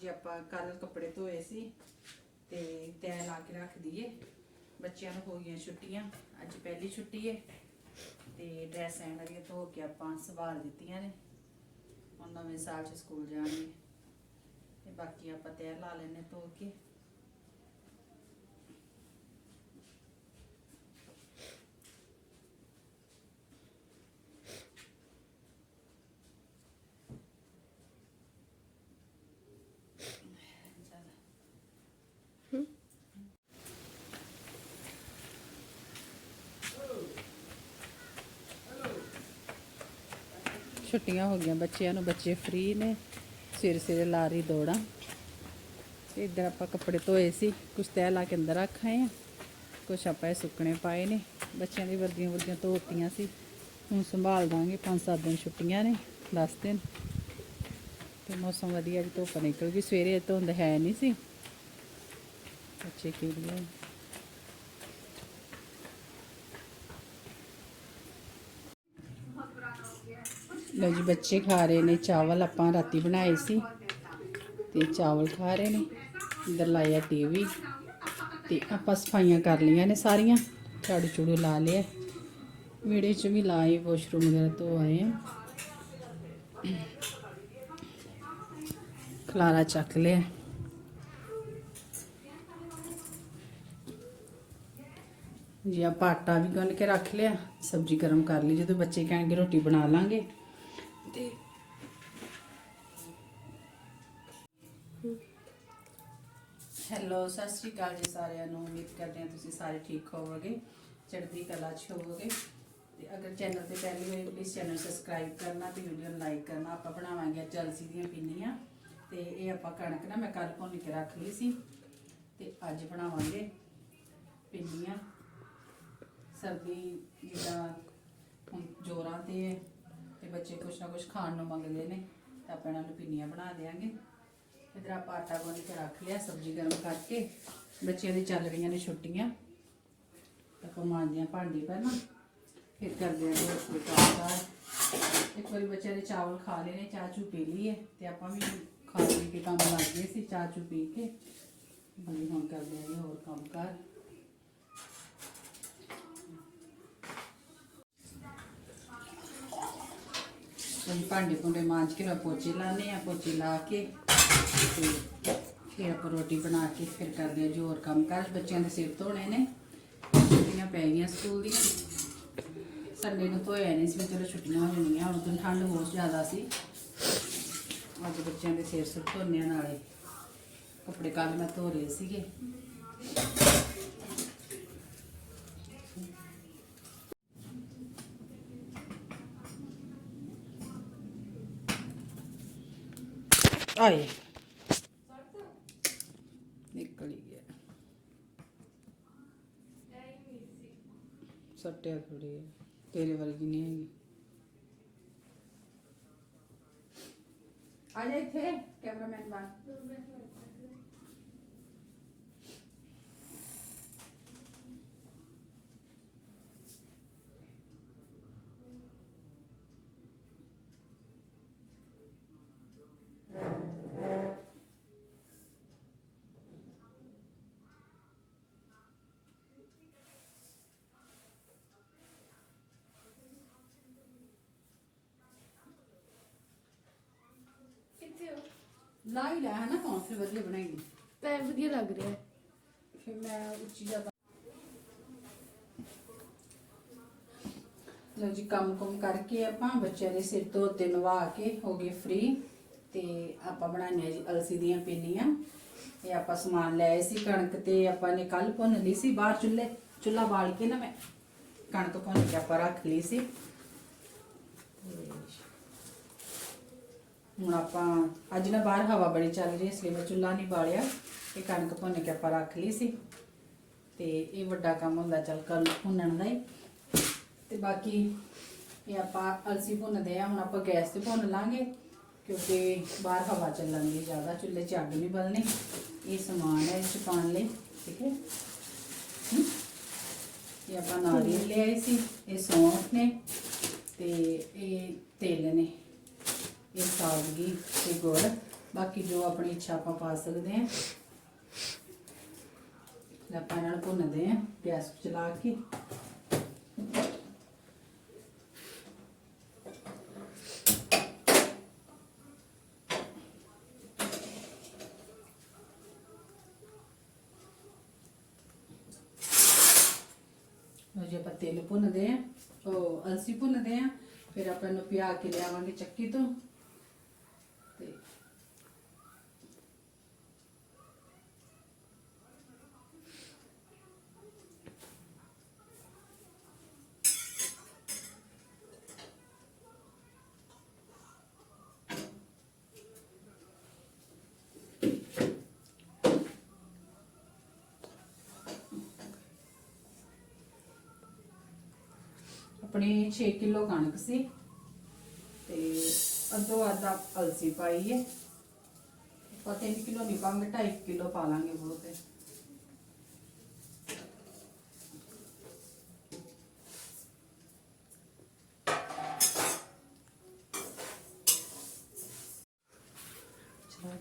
ਜੇ ਆਪਾਂ ਕੱਲ ਕੱਪੜੇ ਧੋਏ ਸੀ ਤੇ ਤੈਅ ਲਾ ਕੇ ਰੱਖ ਦਈਏ। ਬੱਚਿਆਂ ਨੂੰ ਹੋ ਗਈਆਂ ਛੁੱਟੀਆਂ, ਅੱਜ ਪਹਿਲੀ ਛੁੱਟੀ ਹੈ ਤੇ ਡਰੈਸ ਐਂ ਵਾਲੀਆਂ ਧੋ ਕੇ ਆਪਾਂ ਸੰਭਾਲ ਦਿੱਤੀਆਂ ਨੇ। ਹੁਣ ਨਵੇਂ ਸਾਲ 'ਚ ਸਕੂਲ ਜਾਣਗੇ। ਤੇ ਬਾਕੀ ਆਪਾਂ ਤੈਅ ਲਾ ਲੈਨੇ ਧੋ ਕੇ ਚੱਲ ਛੁੱਟੀਆਂ ਹੋ ਗਈਆਂ ਬੱਚਿਆਂ ਨੂੰ, ਬੱਚੇ ਫ੍ਰੀ ਨੇ, ਸਵੇਰੇ ਸਵੇਰੇ ਲਾ ਰਹੀ ਦੌੜਾਂ। ਤੇ ਇੱਧਰ ਆਪਾਂ ਕੱਪੜੇ ਧੋਏ ਸੀ, ਕੁਛ ਤੈਅ ਲਾ ਕੇ ਅੰਦਰ ਰੱਖ ਆ, ਕੁਛ ਆਪਾਂ ਇਹ ਸੁੱਕਣੇ ਪਾਏ ਨੇ। ਬੱਚਿਆਂ ਦੀ ਵਰਦੀਆਂ ਵਰਦੀਆਂ ਧੋਤੀਆਂ ਸੀ, ਹੁਣ ਸੰਭਾਲ ਦਾਂਗੇ 5-7 ਦਿਨ ਛੁੱਟੀਆਂ ਨੇ 10 ਦਿਨ। ਤੇ ਮੌਸਮ ਵਧੀਆ ਵੀ ਧੁੱਪ ਨਿਕਲ ਗਈ, ਸਵੇਰੇ ਧੁੰਦ ਹੈ ਨਹੀਂ ਸੀ। ਬੱਚੇ ਕੀ ਲਈ ਲੋ ਜੀ, ਬੱਚੇ ਖਾ ਰਹੇ ਨੇ ਚਾਵਲ, ਆਪਾਂ ਰਾਤੀ ਬਣਾਏ ਸੀ ਤੇ ਚਾਵਲ ਖਾ ਰਹੇ ਨੇ। ਅੰਦਰ ਲਾਇਆ ਟੀਵੀ ਤੇ ਆਪਾਂ ਸਫਾਈਆਂ ਕਰ ਲਈਆਂ ਨੇ ਸਾਰੀਆਂ, ਝਾੜੂ ਝੂੜੂ ਲਾ ਲਿਆ। ਵਿਹੜੇ 'ਚ ਵੀ ਲਾਏ ਵਾਸ਼ਰੂਮ ਵਗੈਰਾ ਤੋਂ ਆਏ ਆ। ਖਲਾਰਾ ਚੱਕ ਲਿਆ। ਜੀ, ਆਪਾਂ ਆਟਾ ਵੀ ਗੁੰਨ ਕੇ ਰੱਖ ਲਿਆ, ਸਬਜ਼ੀ ਗਰਮ ਕਰ ਲਈ, ਜਦੋਂ ਬੱਚੇ ਕਹਿਣਗੇ ਰੋਟੀ ਬਣਾ ਲਾਂਗੇ। ਤੇ ਹੈਲੋ ਸਤਿ ਸ਼੍ਰੀ ਅਕਾਲ ਜੀ ਸਾਰਿਆਂ ਨੂੰ। ਉਮੀਦ ਕਰਦੇ ਹਾਂ ਤੁਸੀਂ ਸਾਰੇ ਠੀਕ ਹੋਵੋਗੇ, ਚੜ੍ਹਦੀ ਕਲਾ 'ਚ ਹੋਵੋਗੇ। ਤੇ ਅਗਰ ਚੈਨਲ ਤੇ ਪਹਿਲੀ ਵਾਰ ਪਲੀਜ਼ ਚੈਨਲ ਸਬਸਕ੍ਰਾਈਬ ਕਰਨਾ ਤੇ ਵੀਡੀਓ ਨੂੰ ਲਾਈਕ ਕਰਨਾ। ਆਪਾਂ ਬਣਾਵਾਂਗੇ ਅੱਜ ਦੀਆਂ ਪਿੰਨੀਆਂ। ਤੇ ਇਹ ਆਪਾਂ ਕਣਕ ਨਾ ਮੈਂ ਕੱਲ ਭੁੰਨ ਕੇ ਰੱਖ ਲਈ ਸੀ। ਤੇ ਅੱਜ ਬਣਾਵਾਂਗੇ ਪਿੰਨੀਆਂ। ਸਰਦੀ ਜਿੱਦਾਂ ਹੁਣ ਜੋਰਾਂ ਤੇ ਬੱਚੇ ਕੁਛ ਨਾ ਕੁਛ ਖਾਣ ਨੂੰ ਮੰਗਦੇ ਨੇ, ਤਾਂ ਆਪਾਂ ਇਹਨਾਂ ਨੂੰ ਪਿੰਨੀਆਂ ਬਣਾ ਦੇਾਂਗੇ ਇਧਰ ਆਪਾਂ ਆਟਾ ਗੁੰਨ ਕੇ ਰੱਖ ਲਿਆ, ਸਬਜ਼ੀ ਗਰਮ ਕਰਕੇ। ਬੱਚਿਆਂ ਦੀ ਚੱਲ ਰਹੀਆਂ ਨੇ ਛੁੱਟੀਆਂ। ਤਾਂ ਆਪਾਂ ਮਾਂਜਦੇ ਹਾਂ ਭਾਂਡੇ ਪਹਿਲਾਂ। ਫਿਰ ਕਰਦੇ ਹਾਂ ਰੋਟੀ ਦਾ ਇੱਕ ਵਾਰੀ ਬੱਚਿਆਂ ਦੇ ਚਾਵਲ ਖਾ ਲਏ ਨੇ, ਚਾਹ ਚੂ ਪੀ ਲਈ ਹੈ, ਤੇ ਆਪਾਂ ਵੀ ਖਾ ਪੀ ਕੇ ਕੰਮ ਲੱਗ ਗਏ ਸੀ, ਚਾਹ ਚੂ ਪੀ ਕੇ। ਬਈ ਹੁਣ ਕਰਦੇ ਹਾਂ ਜੀ ਹੋਰ ਕੰਮ ਕਰ ਹੁਣ ਭਾਂਡੇ ਭੁੰਡੇ ਮਾਂਜ ਕੇ ਮੈਂ ਪੋਚੇ ਲਾਣੇ ਆ ਪੋਚੇ ਲਾ ਕੇ ਤੇ ਫਿਰ ਆਪਾਂ ਰੋਟੀ ਬਣਾ ਕੇ ਫਿਰ ਕਰਦੇ ਆ ਜ਼ੋਰ ਕੰਮ ਕਰ ਬੱਚਿਆਂ ਦੇ ਸਿਰ ਧੋਣੇ ਨੇ, ਛੁੱਟੀਆਂ ਪੈ ਗਈਆਂ ਸਕੂਲ ਦੀਆਂ। ਸੰਡੇ ਨੂੰ ਧੋਇਆ ਨਹੀਂ ਸੀ ਵੀ ਚਲੋ ਛੁੱਟੀਆਂ ਹੋ ਜਾਣੀਆਂ, ਹੁਣ ਤਾਂ ਠੰਡ ਬਹੁਤ ਜ਼ਿਆਦਾ ਸੀ। ਅੱਜ ਬੱਚਿਆਂ ਦੇ ਸਿਰ ਸੁਰ ਧੋਣੇ ਆ ਨਾਲੇ। ਕੱਪੜੇ ਕੱਲ ਮੈਂ ਧੋ ਰਹੇ ਸੀਗੇ? ਆਏ। ਨਿਕਲ ਹੀ ਗਿਆ। ਸੱਟਿਆ ਥੋੜੀ ਤੇਰੇ ਵਰਗੀ ਨਹੀਂ ਹੈਗੀ ਆ ਜਾ ਇੱਥੇ ਕੈਮਰਾਮੈਨ ਬਣ ਕਿੱਥੇ ਹੋ ਲਾ ਹੀ ਲੈ ਹਨਾ ਫਿਰ ਵਧੀਆ ਬਣਾਏਗੀ ਪੈਰ ਵਧੀਆ ਲੱਗ ਰਿਹਾ ਹੈ। ਫਿਰ ਮੈਂ ਉੱਚੀ ਜ਼ਿਆਦਾ ਲੋ ਜੀ ਕੰਮ ਕੁਮ ਕਰਕੇ ਆਪਾਂ ਬੱਚਿਆਂ ਦੇ ਸਿਰ ਤੋਂ ਤੇ ਨਵਾ ਕੇ ਹੋ ਗਏ ਫ੍ਰੀ ਤੇ ਆਪਾਂ ਬਣਾਈਆਂ ਜੀ ਅਲਸੀ ਦੀਆਂ ਪਿੰਨੀਆਂ। ਇਹ ਆਪਾਂ ਸਮਾਨ ਲੈ ਆਏ ਸੀ ਕਣਕ ਤੇ ਆਪਾਂ ਨੇ ਕੱਲ ਭੁੰਨ ਲਈ ਸੀ ਬਾਹਰ ਚੁੱਲ੍ਹੇ ਚੁੱਲ੍ਹਾ ਬਾਲ ਕੇ ਨਾ ਮੈਂ ਕਣਕ ਭੁੰਨ ਕੇ ਆਪਾਂ ਰੱਖ ਲਈ ਸੀ। ਤੇ ਹੁਣ ਆਪਾਂ, ਅੱਜ ਨਾ ਬਾਹਰ ਹਵਾ ਬੜੀ ਚੱਲ ਰਹੀ ਹੈ, ਇਸ ਲਈ ਮੈਂ ਚੁੱਲ੍ਹਾ ਨਹੀਂ ਬਾਲਿਆ, ਇਹ ਕਣਕ ਭੁੰਨ ਕੇ ਆਪਾਂ ਰੱਖ ਲਈ ਸੀ। ਤੇ ਇਹ ਵੱਡਾ ਕੰਮ ਹੁੰਦਾ ਚੱਲ ਕਰ ਭੁੰਨਣ ਦਾ ਹੀ। ਤੇ ਬਾਕੀ ਇਹ ਆਪਾਂ ਅਲਸੀ ਭੁੰਨਦੇ ਆ ਹੁਣ ਆਪਾਂ ਗੈਸ ਤੇ ਭੁੰਨ ਲਾਂਗੇ, ਕਿਉਂਕਿ ਬਾਹਰ ਹਵਾ ਚੱਲਣ ਦੀ ਜ਼ਿਆਦਾ, ਚੁੱਲ੍ਹੇ 'ਚ ਅੱਗ ਨਹੀਂ ਬਲਣੀ। ਇਹ ਸਮਾਨ ਹੈ ਇਸ 'ਚ ਪਾਉਣ ਲਈ, ਠੀਕ ਹੈ? ਇਹ ਆਪਾਂ ਨਾਰੀਅਲ ਲਿਆਏ ਸੀ, ਇਹ ਸੌਂਫ ਨੇ ਤੇ ਇਹ ਤੇਲ ਨੇ। ਇਹ ਸਾਦਗੀ ਤੇ ਗੁੜ। ਬਾਕੀ ਜੋ ਆਪਣੀ ਇੱਛਾ ਆਪਾਂ ਪਾ ਸਕਦੇ ਹਾਂ ਤੇ ਆਪਾਂ ਇਹਨਾਂ ਨੂੰ ਭੁੰਨਦੇ ਹਾਂ ਗੈਸ ਚਲਾ ਕੇ। ਲਓ ਆਪਾਂ ਤੇਲ ਭੁੰਨਦੇ ਆ ਉਹ ਅਲਸੀ ਭੁੰਨਦੇ ਆ ਫਿਰ ਆਪਾਂ ਇਹਨੂੰ ਪਿਆ ਕੇ ਲਿਆਵਾਂਗੇ ਚੱਕੀ ਤੋਂ। ਆਪਣੀ 6 ਕਿਲੋ ਕਣਕ ਸੀ। ਤੇ ਅੱਧੋ ਅੱਧਾ ਅਲਸੀ ਪਾਈ ਹੈ ਆਪਾਂ 3 ਕਿਲੋ ਨਹੀਂ ਪਾਵਾਂਗੇ 2.5 ਕਿਲੋ ਪਾ ਲਾਂਗੇ ਬਹੁਤ। ਹੈ ਚਲੋ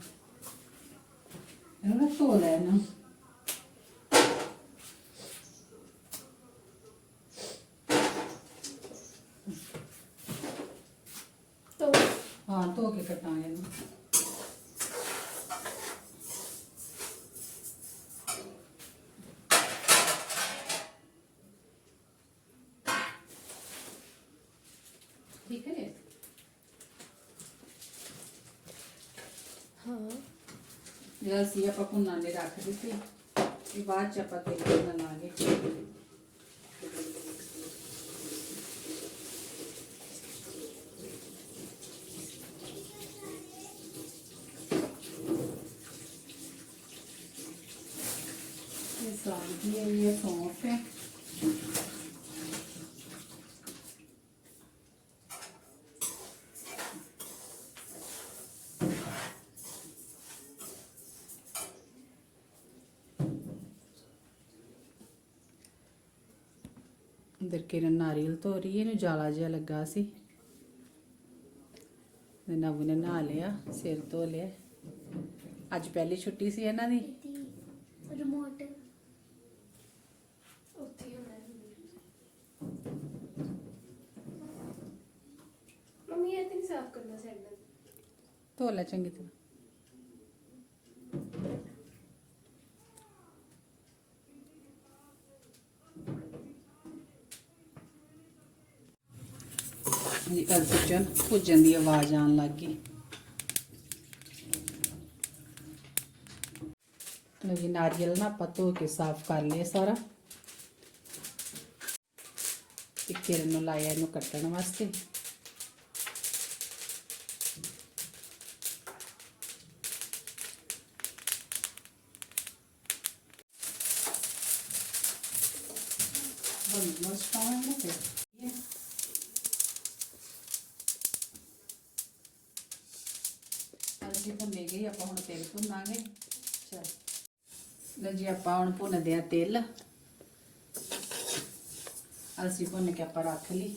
ਇਹਨੂੰ ਨਾ ਧੋ ਲੈਣਾ ਤੋ ਹਾਂ ਧੋ ਕੇ ਕੱਟਾਂਗੇ ਇਹਨੂੰ ਠੀਕ ਹੈ ਹਾਂ ਜਿਹੜਾ ਸੀ ਆਪਾਂ ਭੁੰਨਾਂ ਦੇ ਰੱਖ ਦਿੱਤੀ ਇਹ ਬਾਅਦ ਚ ਆਪਾਂ ਤੇਲ ਭੁੰਨਣ ਲਾਂਗੇ ਇਹ ਸਬਜ਼ੀ ਹੈ ਇਹ ਸੌਂਫ ਹੈ। ਕਿਰਨ ਨਾਰੀਅਲ ਧੋ ਰਹੀ ਹੈ, ਇਹਨੂੰ ਜਾਲਾ ਜਿਹਾ ਲੱਗਾ ਸੀ। ਤੇ ਨਵੂ ਨੇ ਨਹਾ ਲਿਆ, ਸਿਰ ਧੋ ਲਿਆ। ਅੱਜ ਪਹਿਲੀ ਛੁੱਟੀ ਸੀ ਇਹਨਾਂ ਦੀ। ਧੋ ਲੈ ਚੰਗੀ ਤਰ੍ਹਾਂ। ਜੀ ਕੱਲ ਭੁੱਜਣ ਭੁੱਜਣ ਦੀ ਆਵਾਜ਼ ਆਉਣ ਲੱਗ ਗਈ। ਲੋ ਜੀ, ਨਾਰੀਅਲ ਨਾ ਆਪਾਂ ਧੋ ਕੇ ਸਾਫ਼ ਕਰ ਲਿਆ ਸਾਰਾ। ਇੱਕ ਕਿਰਨ ਨੂੰ ਲਾਇਆ ਇਹਨੂੰ ਕੱਟਣ ਵਾਸਤੇ। Vamos, nós falamos ver. ਅਲਸੀ ਭੁੰਨੇ ਗਏ ਆਪਾਂ ਹੁਣ ਤੇਲ ਭੁੰਨਾਂਗੇ ਚਲ ਲਓ ਜੀ ਆਪਾਂ ਹੁਣ ਭੁੰਨਦੇ ਆ ਤੇਲ ਅਲਸੀ ਭੁੰਨ ਕੇ ਆਪਾਂ ਰੱਖ ਲਈ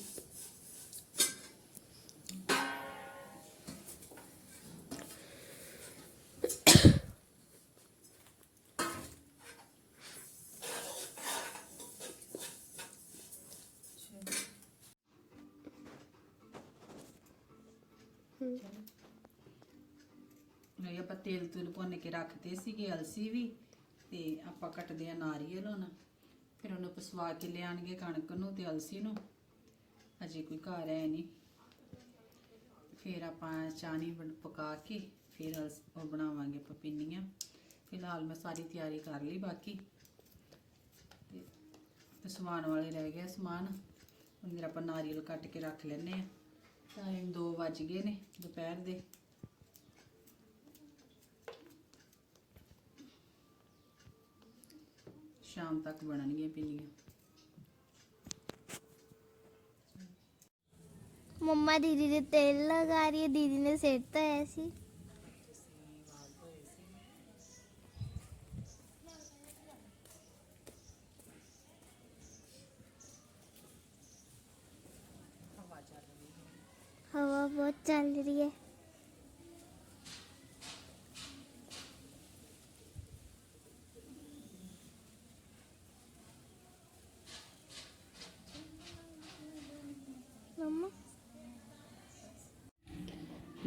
ਕੇ ਰੱਖਦੇ ਸੀਗੇ ਅਲਸੀ ਵੀ, ਤੇ ਆਪਾਂ ਕੱਟਦੇ ਆ ਨਾਰੀਅਲ ਹੁਣ। ਫਿਰ ਉਹਨੂੰ ਪਸਵਾ ਕੇ ਲਿਆਣਗੇ ਕਣਕ ਨੂੰ ਤੇ ਅਲਸੀ ਨੂੰ। ਅਜੇ ਕੋਈ ਘਰ ਹੈ ਨਹੀਂ। ਫਿਰ ਆਪਾਂ ਚਾਣੀ ਪਕਾ ਕੇ ਫਿਰ ਅਲਸ- ਉਹ ਬਣਾਵਾਂਗੇ ਪਪੀਨੀਆਂ ਫਿਲਹਾਲ ਮੈਂ ਸਾਰੀ ਤਿਆਰੀ ਕਰ ਲਈ ਬਾਕੀ। ਤੇ ਸਮਾਨ ਵਾਲੇ ਰਹਿ ਗਿਆ ਸਮਾਨ। ਹੁਣ ਮੇਰਾ ਆਪਾਂ ਨਾਰੀਅਲ ਕੱਟ ਕੇ ਰੱਖ ਲੈਨੇ ਆ। ਟਾਈਮ 2 ਵੱਜ ਗਏ ਨੇ ਦੁਪਹਿਰ ਦੇ। ਸ਼ਾਮ ਤੱਕ ਬਣਨਗੀਆਂ ਪਿੰਨੀਆਂ। ਮੰਮਾ ਦੀਦੀ ਦੇ ਤੇਲ ਲਗਾ ਰਹੀ ਹੈ, ਦੀਦੀ ਨੇ ਸਿਰ ਧੋਇਆ ਸੀ ਹਵਾ ਬਹੁਤ ਚੱਲ ਰਹੀ ਹੈ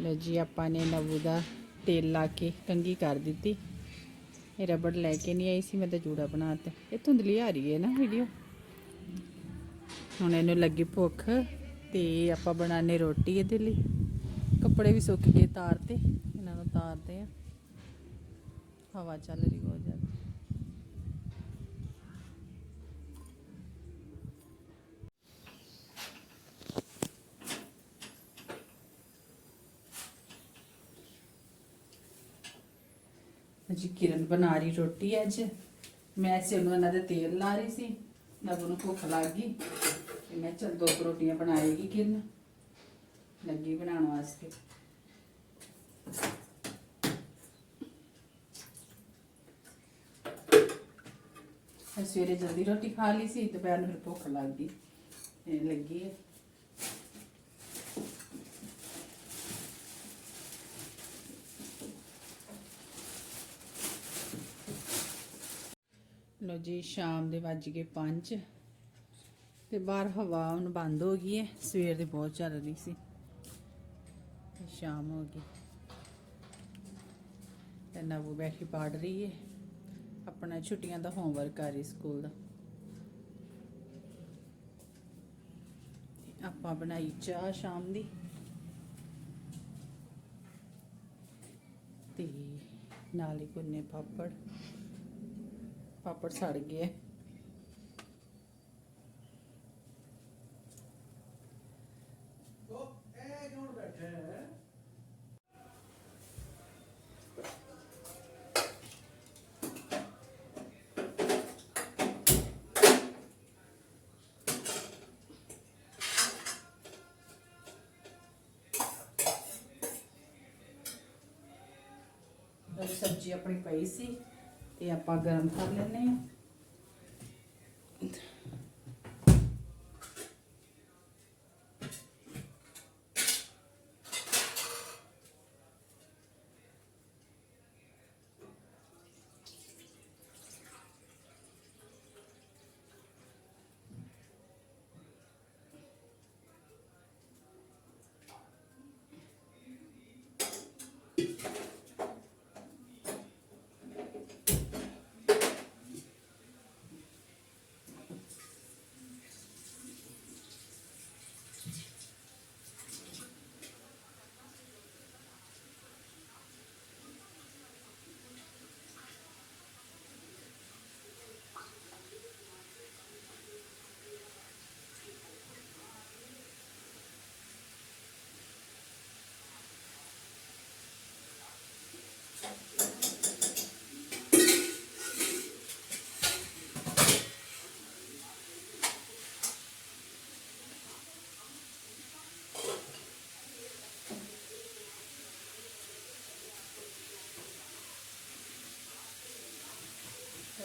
ਲੋ ਜੀ, ਆਪਾਂ ਨੇ ਨਵੂ ਦਾ ਤੇਲ ਲਾ ਕੇ ਕੰਗੀ ਕਰ ਦਿੱਤੀ। ਇਹ ਰਬੜ ਲੈ ਕੇ ਨਹੀਂ ਆਈ ਸੀ, ਮੈਂ ਤਾਂ ਜੂੜਾ ਬਣਾਤਾ ਇਹ ਧੁੰਦਲੀ ਆ ਰਹੀ ਹੈ ਨਾ ਵੀਡੀਓ। ਹੁਣ ਇਹਨੂੰ ਲੱਗੀ ਭੁੱਖ ਤੇ ਆਪਾਂ ਬਣਾਣੇ ਰੋਟੀ ਇਹਦੇ ਲਈ। ਕੱਪੜੇ ਵੀ ਸੁੱਕ ਗਏ ਤਾਰ ਤੇ, ਇਹਨਾਂ ਨੂੰ ਤਾਰਦੇ ਆ ਹਵਾ ਚੱਲ ਰਹੀ ਬਹੁਤ ਜ਼ਿਆਦਾ। ਜੀ ਕਿਰਨ ਬਣਾ ਰਹੀ ਰੋਟੀ ਅੱਜ। ਮੈਂ ਸੇ ਨੂੰ ਇਹਨਾਂ ਦੇ ਤੇਲ ਲਾ ਰਹੀ ਸੀ। ਨਵ ਨੂੰ ਭੁੱਖ ਲੱਗ ਗਈ ਤੇ ਮੈਂ ਚਲ ਦੋ ਕੁ ਰੋਟੀਆਂ ਬਣਾਏਗੀ ਕਿਰਨ। ਲੱਗੀ ਬਣਾਉਣ ਵਾਸਤੇ। ਸਵੇਰੇ ਜਲਦੀ ਰੋਟੀ ਖਾ ਲਈ ਸੀ, ਦੁਪਹਿਰ ਨੂੰ ਫਿਰ ਭੁੱਖ ਲੱਗ ਗਈ। ਲੱਗੀ ਹੈ। ਲੋ ਜੀ, ਸ਼ਾਮ ਦੇ ਵੱਜ ਗਏ 5 ਤੇ ਬਾਹਰ ਹਵਾ ਹੁਣ ਬੰਦ ਹੋ ਗਈ ਹੈ। ਸਵੇਰ ਦੀ ਬਹੁਤ ਚੱਲ ਰਹੀ ਸੀ ਸ਼ਾਮ ਹੋ ਗਈ। ਤੇ ਨਵੂ ਬੈਠੀ ਪੜ ਰਹੀ ਹੈ। ਆਪਣਾ ਛੁੱਟੀਆਂ ਦਾ ਹੋਮਵਰਕ ਕਰ ਰਹੀ ਸਕੂਲ ਦਾ। ਆਪਾਂ ਬਣਾਈ ਚਾਹ ਸ਼ਾਮ ਦੀ। ਤੇ ਨਾਲ ਹੀ ਕੋਨੇ ਪਾਪੜ। ਪਾਪੜ ਸੜ ਗਏ ਸਬਜ਼ੀ ਆਪਣੀ ਪਈ ਸੀ। ਤੇ ਆਪਾਂ ਗਰਮ ਕਰ ਲੈਨੇ ਆ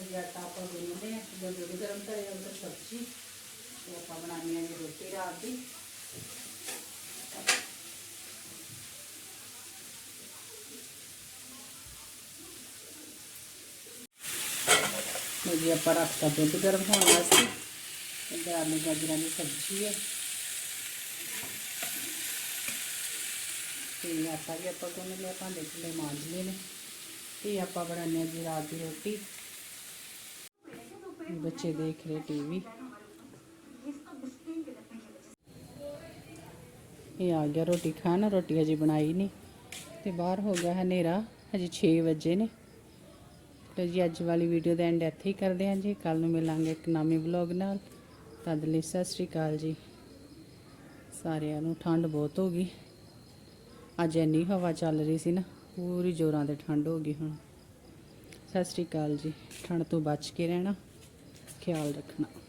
ਤੇ ਆਟਾ ਆਪਾਂ ਗੁੰਨਦੇ ਆ ਜਦੋਂ ਦੁੱਧ ਗਰਮ ਕਰੇ ਉਹ ਤਾਂ ਸਬਜ਼ੀ ਤੇ ਆਪਾਂ ਬਣਾਉਣੀ ਹੈ ਜੀ ਰੋਟੀ ਰਾਤ ਦੀ ਲਓ ਜੀ ਆਪਾਂ ਰੱਖਤਾ ਦੁੱਧ ਗਰਮ ਹੋਣ ਵਾਸਤੇ ਇੱਧਰ ਆਲੂ ਗਾਜਰਾਂ ਦੀ ਸਬਜ਼ੀ ਹੈ ਤੇ ਆਟਾ ਵੀ ਆਪਾਂ ਗੁੰਨ ਲਿਆ ਭਾਂਡੇ ਚੁੱਲੇ ਮਾਂਜ ਲਏ ਨੇ ਤੇ ਆਪਾਂ ਬਣਾਉਂਦੇ ਹਾਂ ਜੀ ਰਾਤ ਦੀ ਰੋਟੀ ਬੱਚੇ ਦੇਖ ਰਹੇ ਟੀਵੀ। ਇਹ ਆ ਗਿਆ ਰੋਟੀ ਖਾਣ, ਰੋਟੀ ਹਜੇ ਬਣਾਈ ਨਹੀਂ। ਤੇ ਬਾਹਰ ਹੋ ਗਿਆ ਹੈ ਹਨੇਰਾ, ਹਜੇ 6 ਵਜੇ ਨੇ। ਤੇ ਜੀ, ਅੱਜ ਵਾਲੀ ਵੀਡੀਓ ਦਾ ਐਂਡ ਇੱਥੇ ਹੀ ਕਰਦੇ ਹਾਂ ਜੀ। ਕੱਲ ਨੂੰ ਮਿਲਾਂਗੇ ਇੱਕ ਨਵੇਂ ਵਲੌਗ ਨਾਲ। ਤਦ ਲਈ ਸਤਿ ਸ਼੍ਰੀ ਅਕਾਲ ਜੀ। ਸਾਰਿਆਂ ਨੂੰ ਠੰਡ ਬਹੁਤ ਹੋ ਗਈ। ਅੱਜ ਇੰਨੀ ਹਵਾ ਚੱਲ ਰਹੀ ਸੀ ਨਾ, ਪੂਰੀ ਜ਼ੋਰਾਂ ਤੇ ਠੰਡ ਹੋ ਗਈ ਹੁਣ। ਸਤਿ ਸ਼੍ਰੀ ਅਕਾਲ ਜੀ। ਠੰਡ ਤੋਂ ਬਚ ਕੇ ਰਹਿਣਾ। ਖਿਆਲ ਰੱਖਣਾ